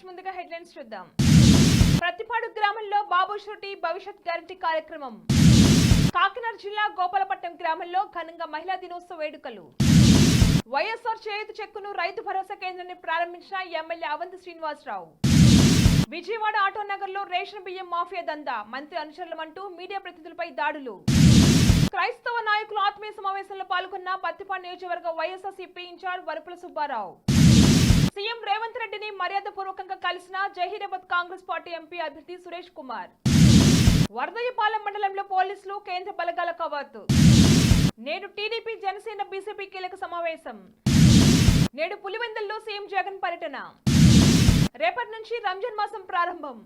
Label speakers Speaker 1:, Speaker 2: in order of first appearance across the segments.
Speaker 1: First ముందుగా headlines చూద్దాం. ప్రతిపాడు గ్రామంలో బాబు షూటి భవిష్యత్ గ్యారంటీ కార్యక్రమం. కాకినాడ జిల్లా గోపాలపట్నం గ్రామంలో ఘనంగా మహిళా దినోత్సవ వేడుకలు. వైఎస్ఆర్ చేయుత చెక్కును రైతు భరోసా కేంద్రాన్ని ప్రారంభించిన ఎమ్మెల్యే అవంతి శ్రీనివాసరావు. విజయవాడ ఆటో నగర్లో రేషన్ బియ్యం మాఫియా దందా మంత్రి అనుచరులమంటూ మీడియా ప్రతినిధులపై దాడులు. క్రైస్తవ నాయకులు ఆత్మీయ సమావేశంలో పాల్గొన్న పత్తిపాడు నియోజకవర్గ YSRCP in charge Varapula Subbarao. CM Revanth రెడ్డిని మర్యాదపూర్వకంగా కలిసిన జహీరాబాద్ కాంగ్రెస్ పార్టీ ఎంపీ అభ్యర్థి సురేష్ కుమార్. వరదయ్యపాలెం మండలంలో పోలీసులు కేంద్ర బలగాల కవాతు. నేడు టీడీపీ జనసేన బీజేపీ కీలక సమావేశం. నేడు పులివెందుల్లో సీఎం జగన్ పర్యటన. రేపటి నుంచి రంజాన్ మాసం ప్రారంభం.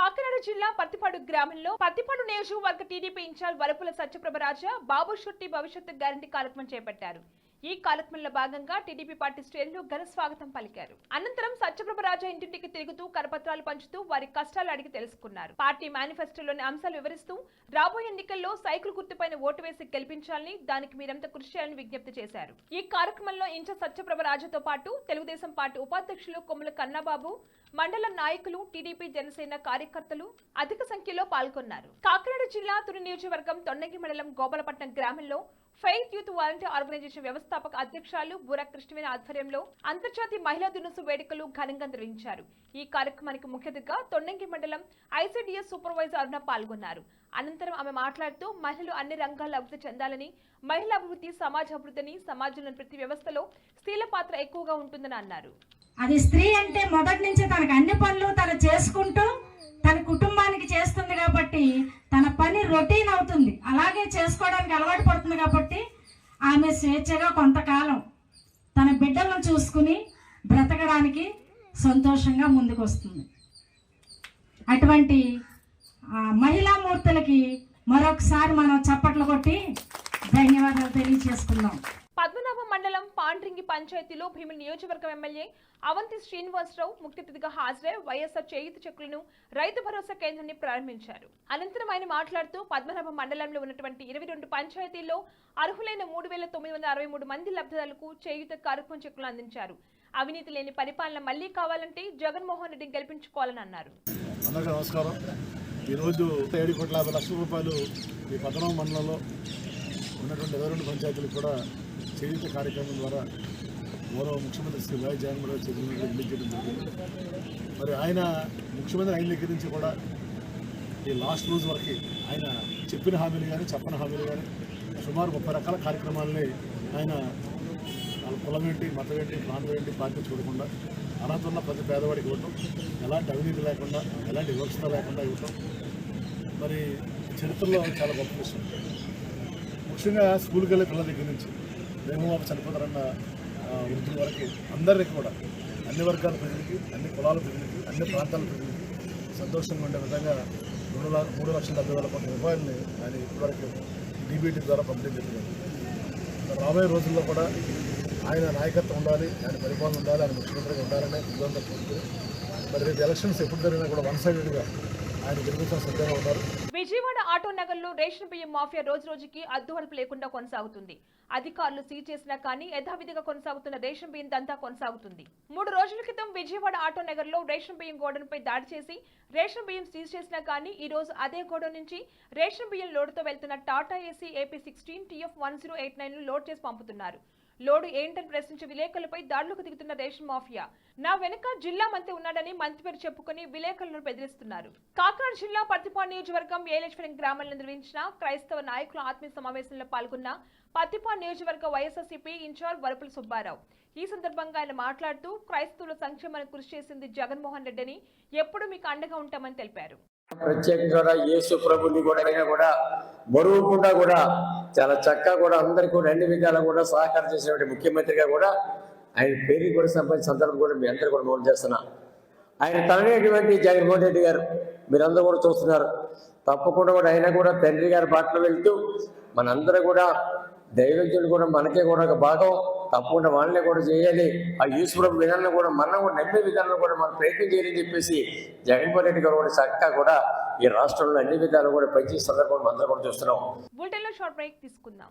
Speaker 1: కాకినాడ జిల్లా పత్తిపాడు గ్రామంలో పత్తిపాడు నియోజకవర్గ TDP in charge Varapula Satyaprabha Raja Babu షుట్టి భవిష్యత్తు గ్యారంటీ కార్యక్రమం చేపట్టారు. ఈ కార్యక్రమంలో భాగంగా టీడీపీ పార్టీ శ్రేణులు ఘన స్వాగతం పలికారు. అనంతరం సత్యప్రభ రాజా ఇంటింటికి తిరుగుతూ కరపత్రాలు పంచుతూ వారి కష్టాలు అడిగి తెలుసుకున్నారు. పార్టీ మేనిఫెస్టోలోని అంశాలు వివరిస్తూ రాబోయే ఎన్నికల్లో సైకిల్ గుర్తుపైన ఓటు వేసి గెలిపించాలని దానికి మీరంతా కృషి చేయాలని విజ్ఞప్తి చేశారు. ఈ కార్యక్రమంలో ఇంచ సత్యప్రభ రాజాతో పాటు తెలుగుదేశం పార్టీ ఉపాధ్యక్షులు కొమ్ముల కన్నాబాబు మండల నాయకులు టీడీపీ జనసేన కార్యకర్తలు అధిక సంఖ్యలో పాల్గొన్నారు. కాకినాడ జిల్లా తుని నియోజకవర్గం తొండంగి మండలం గోపాలపట్నం గ్రామంలో ఫెయిత్ యూత్ వాలంటీర్ ఆర్గనైజేషన్ వ్యవస్థాపక అధ్యక్షాలు బుర కృష్ణమైన ఆధ్వర్యంలో అంతర్జాతీయ మహిళా దినోత్సవ వేడుకలు ఘనంగా నిర్వహించారు. ఈ కార్యక్రమానికి ముఖ్య అతిథిగా తొండంగి మండలం ఐసీడీఎస్ సూపర్వైజర్ అరుణ పాల్గొన్నారు. అనంతరం ఆమె మాట్లాడుతూ మహిళలు అన్ని రంగాల్లో అభివృద్ధి చెందాలని మహిళా అభివృద్ధి సమాజ అభివృద్ధిని సమాజంలోని ప్రతి వ్యవస్థలో స్త్రీల పాత్ర ఎక్కువగా ఉంటుందని అన్నారు.
Speaker 2: అది స్త్రీ అంటే మొదటి నుంచి తనకు అన్ని పనులు తను చేసుకుంటూ తన కుటుంబానికి చేస్తుంది కాబట్టి తన పని రొటీన్ అవుతుంది. అలాగే చేసుకోవడానికి అలవాటు పడుతుంది కాబట్టి ఆమె స్వేచ్ఛగా కొంతకాలం తన బిడ్డలను చూసుకుని బ్రతకడానికి సంతోషంగా ముందుకు వస్తుంది అటువంటి మహిళామూర్తులకి మరొకసారి మనం చప్పట్లు కొట్టి ధన్యవాదాలు తెలియజేసుకుందాం.
Speaker 1: పాండ్రింగి పంచాయతీలో భీమిలి నియోజకవర్గం ఎమ్మెల్యే అవంతి శ్రీనివాసరావు ముఖ్యతిథిగా హాజరై వైఎస్ఆర్ చేయుత చెక్కులను రైతు భరోసా కేంద్రాన్ని ప్రారంభించారు. అనంతరం ఆయన మాట్లాడుతూ పద్మనాభ మండలంలో ఉన్నటువంటి ఇరవై రెండు పంచాయతీల్లో అర్హులైన మూడు వేల తొమ్మిది వందల అరవై మూడు మంది లబ్ధిదారులకు చేయుత కార్యక్రమం చెక్కులు అందించారు. అవినీతి లేని పరిపాలన మళ్ళీ కావాలంటే జగన్మోహన్ రెడ్డిని గెలిపించుకోవాలని అన్నారు.
Speaker 3: నమస్కారం. ఈరోజు ఏడు కోట్ల యాభై లక్షల రూపాయలు ఈ పద్మనాభ మండలంలో ఉన్నటువంటి ఇరవై రెండు పంచాయతీలకు కూడా చేయూత కార్యక్రమం ద్వారా గౌరవ ముఖ్యమంత్రి శ్రీ వై జగన్మోహన్ రెడ్డి చేతుల జరిగింది. మరి ఆయన ముఖ్యమంత్రి ఆయన దగ్గర నుంచి కూడా ఈ లాస్ట్ రోజు వరకు ఆయన చెప్పిన హామీలు కానీ చెప్పని హామీలు కానీ సుమారు ముప్పై రకాల కార్యక్రమాలని ఆయన వాళ్ళ కులం ఏంటి మతం ఏంటి ప్రాంతం ఏంటి పార్టీ చూడకుండా అర్హత ఉన్న ప్రతి పేదవాడికి ఇవ్వటం ఎలాంటి అవినీతి లేకుండా ఎలాంటి వివక్షత లేకుండా ఇవ్వటం. మరి చరిత్రలో చాలా గొప్ప విషయం. ముఖ్యంగా స్కూల్కి వెళ్ళే పిల్లల దగ్గర నుంచి వేమబాబు చనిపోతారన్న ఆ, వృద్ధుల వరకు అందరికీ కూడా అన్ని వర్గాల ప్రజలకి అన్ని కులాల ప్రజలకి అన్ని ప్రాంతాల ప్రజలకి సంతోషంగా ఉండే విధంగా రెండు లా- మూడు లక్షల డెబ్బై వేల కోట్ల రూపాయలని ఆయన ఇప్పటివరకు డీబీటీ ద్వారా పంపిణీ జరిగింది రాబోయే రోజుల్లో కూడా ఆయన నాయకత్వం ఉండాలి ఆయన పరిపాలన ఉండాలి ఆయన ముఖ్యమంత్రిగా ఉండాలనే ఇబ్బంది కోరుకుని మరి రేపు ఎలక్షన్స్ ఎప్పుడు జరిగినా కూడా వన్ సైడెడ్గా ఆయన గెలుపుతాం సిద్ధంగా ఉన్నారు.
Speaker 1: విజయవాడ ఆటో నగర్లో రేషన్ బియ్యం మాఫియా రోజు రోజుకి అద్దువలుపు లేకుండా కొనసాగుతుంది. అధికారులు సీజ్ చేసినా కానీ యథావిధిగా కొనసాగుతున్న రేషన్ బియ్యం దంతా కొనసాగుతుంది. మూడు రోజుల క్రితం విజయవాడ ఆటో నగర్లో రేషన్ బియ్యం గోడన్పై దాడి చేసి రేషన్ బియ్యం సీజ్ చేసినా కానీ ఈ రోజు అదే గోడౌన్ నుంచి రేషన్ బియ్యం లోడుతో వెళ్తున్న Tata AC AP sixteen TF one zero eight nine load చేసి పంపుతున్నారు. లోడు ఏంటని ప్రశ్నించి విలేకరులపై దాడులకు దిగుతున్న రేషన్ మాఫియా. నా వెనుక జిల్లా మంత్రి ఉన్నాడని మంత్రి పేరు చెప్పుకుని విలేకరులను బెదిరిస్తున్నారు. కాకినాడ జిల్లా పత్తిపాడు నియోజకవర్గం ఏలేశ్వరం గ్రామంలో నిర్వహించిన క్రైస్తవ నాయకుల ఆత్మీయ సమావేశంలో పాల్గొన్న పత్తిపాడు నియోజకవర్గ వైఎస్ఆర్సీపీ ఇన్ఛార్జ్ వరపుల సుబ్బారావు. ఈ సందర్భంగా ఆయన మాట్లాడుతూ క్రైస్తవుల సంక్షేమానికి కృషి చేసింది జగన్మోహన్ రెడ్డిని ఎప్పుడు మీకు అండగా ఉంటామని తెలిపారు.
Speaker 4: ప్రత్యేకంగా కూడా యేసు ప్రభుని కూడా అయినా కూడా బరువుకుండా కూడా చాలా చక్కగా కూడా అందరికీ కూడా అన్ని విధాలా కూడా సహకారం చేసినటువంటి ముఖ్యమంత్రిగా కూడా ఆయన పేరు కూడా సంపాదించిన సందర్భం కూడా మీ అందరూ కూడా నోట్ చేస్తున్నా. ఆయన తననేటువంటి జగన్మోహన్ రెడ్డి గారు. మీరందరూ కూడా చూస్తున్నారు. తప్పకుండా కూడా ఆయన కూడా తండ్రి గారి బాటలో వెళ్తూ మనందరూ కూడా దైవజ్ఞులు కూడా మనకే కూడా ఒక భాగం. తప్పకుండా వాళ్ళని కూడా చేయాలి. ఆ యూస్ఫుల్ విధానం కూడా మనం కూడా నమ్మే విధానంలో కూడా మనం ప్రయత్నం చేయాలని చెప్పేసి జగన్మోహన్ రెడ్డి గారు కూడా చక్కగా కూడా ఈ రాష్ట్రంలో అన్ని విధాలు కూడా పనిచేసే సందర్భం అందరూ కూడా చూస్తున్నాం.
Speaker 1: బులెటిన్లో షార్ట్ బ్రేక్ తీసుకుందాం.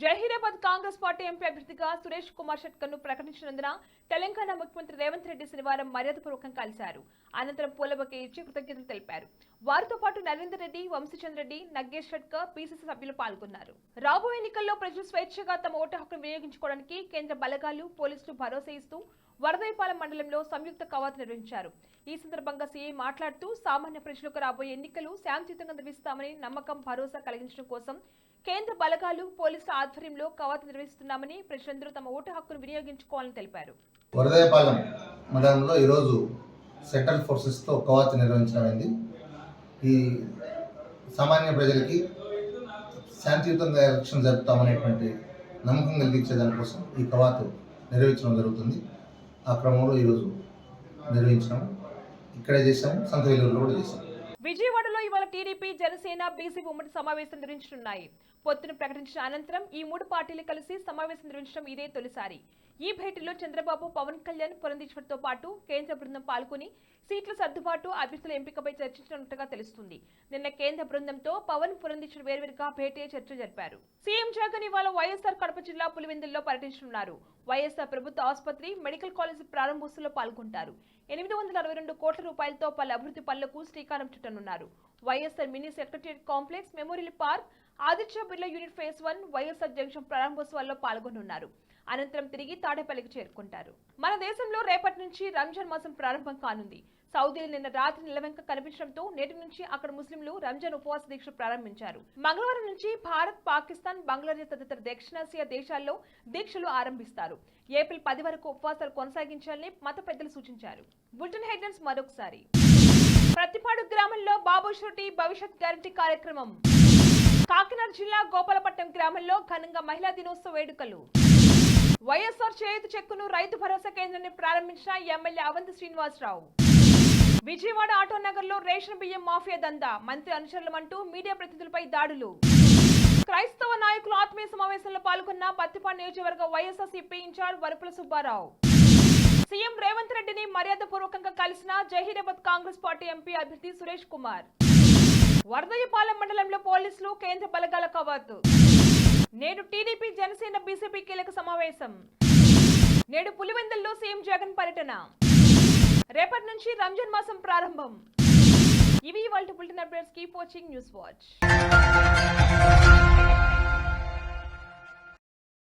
Speaker 1: జహీరాబాద్ కాంగ్రెస్ పార్టీ ఎంపీ అభ్యర్థిగా సురేష్ కుమార్ షెట్కర్ను ప్రకటించినందున తెలంగాణ ముఖ్యమంత్రి రేవంత్ రెడ్డి శనివారం మర్యాదపూర్వకంగా కలిశారు. అనంతరం పూలబొకే ఇచ్చి కృతజ్ఞతలు తెలిపారు. వారితో పాటు నరేందర్ రెడ్డి వంశీచంద్ర రెడ్డి నగ్గేష్ షెట్కర్ పీసీసీ సభ్యులు పాల్గొన్నారు. రాబోయే ఎన్నికల్లో ప్రజలు స్వేచ్ఛగా తమ ఓటు హక్కును వినియోగించుకోవడానికి కేంద్ర బలగాలు పోలీసులు భరోసా ఇస్తూ వరదైపాలెం మండలంలో సంయుక్త కవాతు నిర్వహించారు. ఈ సందర్భంగా సీఐ మాట్లాడుతూ సామాన్య ప్రజలకు రాబోయే ఎన్నికలు శాంతియుతంగా నిర్వహిస్తామని నమ్మకం భరోసా కలిగించడం కోసం కేంద్ర బలగాలు పోలీసుల ఆధ్వర్యంలో కవాతు నిర్వహిస్తున్నామని ప్రజలందరూ తమ ఓటు హక్కును వినియోగించుకోవాలని తెలిపారు.
Speaker 5: వరదాయపాలెం మండలంలో ఈరోజు సెంట్రల్ ఫోర్సెస్తో కవాతు నిర్వహించడమైంది ఈ సామాన్య ప్రజలకి శాంతియుతంగా ఎలక్షన్ జరుపుతామనేటువంటి నమ్మకం కలిగించే దానికోసం ఈ కవాతు నిర్వహించడం జరుగుతుంది. ఆ క్రమంలో ఈరోజు నిర్వహించాము ఇక్కడే చేసాము సంతవేలూరులో కూడా చేశాము
Speaker 1: విజయవాడలో ఇవాళ టీడీపీ జనసేన బీసీ ఉమ్మడి సమావేశం నిర్వహించనున్నాయి. పొత్తును ప్రకటించిన అనంతరం ఈ మూడు పార్టీలు కలిసి సమావేశం నిర్వహించడం ఇదే తొలిసారి. ఈ భేటీలో చంద్రబాబు పవన్ కళ్యాణ్ పురంధీశ్వర్తో పాటు కేంద్ర బృందం పాల్గొని సీట్ల సర్దుబాటు అభ్యర్థుల ఎంపికపై చర్చించినట్టుగా తెలుస్తుంది. నిన్న కేంద్ర బృందంతో పవన్ పురంధీశ్వర్ వేర్వేరుగా భేటీ చర్చ జరిపారు. సీఎం జగన్ ఇవాళ వైఎస్ఆర్ కడప జిల్లా పులివెందుల్లో పర్యటించనున్నారు. వైఎస్ఆర్ ప్రభుత్వ ఆసుపత్రి మెడికల్ కాలేజ్ ప్రారంభోత్సవంలో పాల్గొంటారు. ఎనిమిది వందల అరవై రెండు కోట్ల రూపాయలతో పలు అభివృద్ధి పనులకు శ్రీకారం చుట్టనున్నారు. YSR mini secretariat complex memorial park Aditya Birla unit phase one YSR junction ప్రారంభోత్సవాల్లో పాల్గొనున్నారు. అనంతరం తిరిగి తాడేపల్లికి చేరుకుంటారు. మన దేశంలో రేపటి నుంచి రంజాన్ మాసం ప్రారంభం కానుంది. సౌదీలో నిన్న రాత్రి నిలవెంక కనిపించడంతో నేటి నుంచి అక్కడ ముస్లింలు రంజాన్ ఉపవాస దీక్ష ప్రారంభించారు. మంగళవారం నుంచి భారత్ పాకిస్తాన్ బంగ్లాదేశ్ తదితర దక్షిణాసియా దేశాల్లో దీక్షలు ఆరంభిస్తారు. ఏప్రిల్ పది వరకు ఉపవాసాలు కొనసాగించాలని మత పెద్దలు సూచించారు. బులెటిన్ హెడ్లైన్స్ మరొకసారి. ప్రతిపాడు గ్రామంలో బాబు షూటి భవిష్యత్ గ్యారంటీ కార్యక్రమం. కాకినాడ జిల్లా గోపాలపట్నం గ్రామంలో ఘనంగా మహిళా దినోత్సవ వేడుకలు. వైఎస్ఆర్ చేయుత చెక్కును రైతు భరోసా కేంద్రాన్ని ప్రారంభించిన ఎమ్మెల్యే అవంతి శ్రీనివాసరావు. విజయవాడ ఆటో నగర్లో రేషన్ బియ్యం మాఫియా దందా మంత్రి అనుచరులమంటూ మీడియా ప్రతినిధులపై దాడులు. క్రైస్తవ నాయకులు ఆత్మీయ సమావేశంలో పాల్గొన్న పత్తిపాడు నియోజకవర్గ YSRCP in charge Varapula Subbarao. CM Revanth రెడ్డిని మర్యాదపూర్వకంగా కలిసిన జహీరాబాద్ కాంగ్రెస్ పార్టీ ఎంపీ అభ్యర్థి సురేష్ కుమార్. వరదయ్యపాలెం మండలంలో పోలీసులు కేంద్ర బలగాల కవాతు. నేడు టీడీపీ జనసేన బీజేపీ కీలక సమావేశం. నేడు పులివెందుల్లో సీఎం జగన్ పర్యటన. రేపటి నుంచి రంజాన్ మాసం ప్రారంభం. ఇవి వాళ్ళ bulletin updates. Keep watching News Watch.